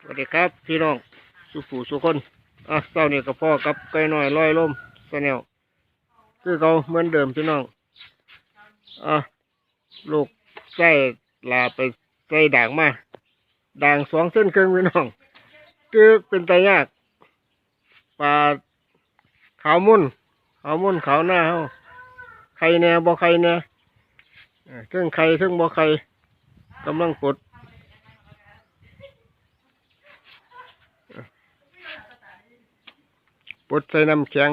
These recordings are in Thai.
สวัสดีครับพี่น้องสุผูสุคนอะเจ้านี่กับพ่อกับไก่น้อยลอยลมสแนลคือเขาเหมือนเดิมพี่น้องอะลูกใส่ลาไปใส่ด่างมาด่างสองเส้นครึ่งพี่น้องคือเป็นตายากปลาขาวมุ่นขาวมุ่นขาวหน้าเฮาไข่แน่บ่ไข่แน่เออเทั้งไข่เทั้งบ่ไข่กำลังกด ปดใส่น้ำแข็ง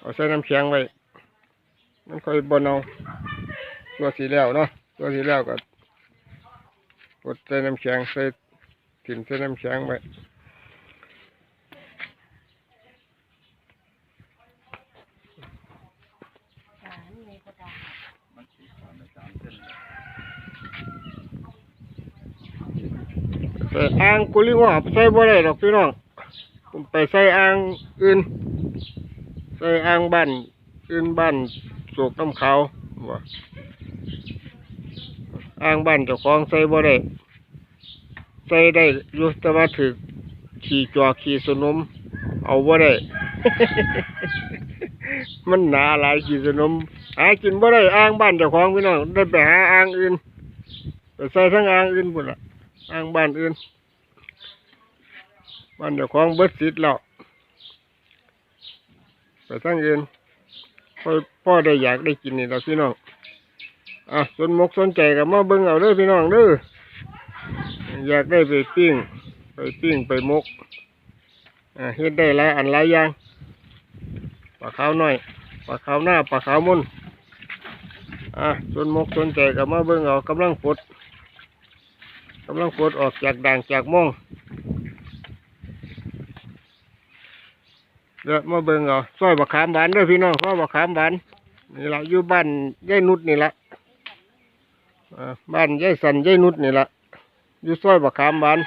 เอาใส่น้ำแข็งไว้ มันค่อยบนเอาตัวสีแล้วเนาะตัวสีแล้วก็ปดใส่น้ำแข็งใส่ถิ่นใส่น้ำแข็งไว้ใส่อ่างกุลิงอใส่บ่ได้ดอกพี่น้อง ผมไปใส่อ่างอื่น ใส่อ่างบ้านอื่นบ้านโศกน้ำขาว่าอ่างบ้านเจ้าของใส่บ่ได้ใส่ได้ยู่แต่ว่าถือขี่จอขี่สนม เอาบ่ได้ มันหนาหลายขี่สนม หากินบ่ได้อ่างบ้านเจ้าของพี่น้องได้ไปหาอ่างอื่นไปใส่ทั้งอ่างอื่นพุ่นละอ้างบ้านอื่น บ้านเจ้าของเบิดสิทธิ์แล้วไปทั้งอื่นพ่อพ่อได้อยากได้กินนี่เราพี่น้องอะสนมกสนใจกับมาเบิ่งเอาเด้อพี่น้องเด้ออยากได้ไปปิ้งไปปิ้งไปมกอะเฮ็ดได้หลายอันหลายอย่างปลาขาวน้อยปลาขาวหน้าปลาขาวมุนอะสนมกสนใจกับมาเบิ่งเอากำลังปดกำลังปดออกจากด่างจากม่อง เดี๋ยวมาเบิ่งเอาซอยบักขามหวานด้วยพี่น้องซอยบักขามหวานนี่ละอยู่บ้านยายนุชนี่ละอ่าบ้านยายสันยายนุชนี่ละอยู่ซอยบักขามหวาน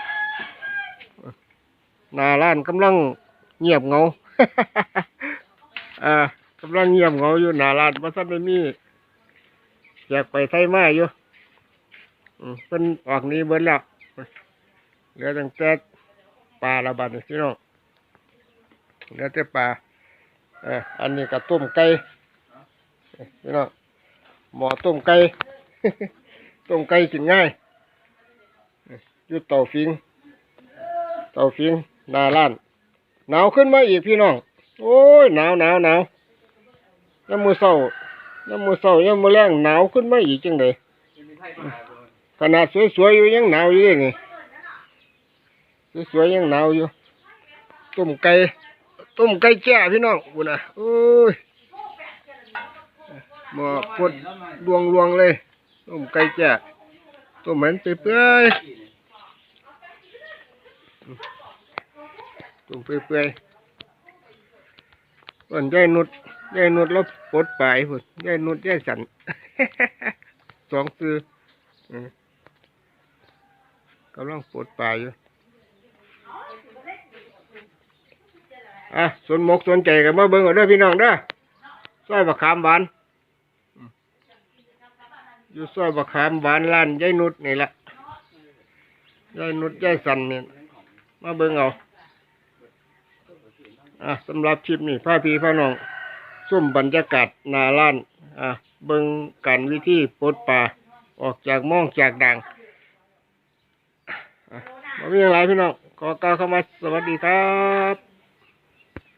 หนาร้านกำลังเงียบเหงา อ่ากำลังเงียบเหงาอยู่หนาร้านเพราะท่านไม่มีอยากไปไทยมาอยู่อืมเป็นออกนี้เบิ้แล้วเหลือตั้งแต่ปลาละบาดนี่พี่น้อง เหลือแต่ปลาเอออันนี้ก็ต้มไก่เอ้ยพี่น้องหมอต้มไก่ ต้มไก่กินง่ายเอ้ยอยู่เตาฟิงเตาฟิงหนาล้านหนาวขึ้นมาอีกพี่น้อง โอ้ยหนาวหนาวหนาวน้ำมือเศร้าน้ำมือเศร้าน้ำมือแรงหนาวขึ้นมาอีกจังเลยขนาดสวยๆอยู่ยังหนาวอยู่เลยนี่สวยๆยังหนาวอยู่ต้มไก่ ต้มไก่แจ้พี่น้องกูนะโอ้ยหมอปวดดวงรวงเลย ต้มไก่แจ้ต้มเหม็นเปื่อยต้มเปื่อยๆส่วนยายนุดยายนุดแล้วปลดปลายพุ่นยายนุดยายสันสองซื้อกำลังปวดปลายอยู่ อะสนมกสนใจกันมาเบิ่งเอาเด้อพี่น้องเด้อซอยบักขามหวานอยู่ซอยบักขามหวานร้านยายนุชนี่แหละยายนุชยายสันนี่มาเบิ่งเอาอะสำหรับคลิปนี้พาพี่พาน้องส้มบรรยากาศนาร้านอะเบิ่งกันวิธีปลดปลาออกจากม่องจากด่างอะบ่มีอะไรพี่น้องขอกล่าวเข้ามาสวัสดีครับ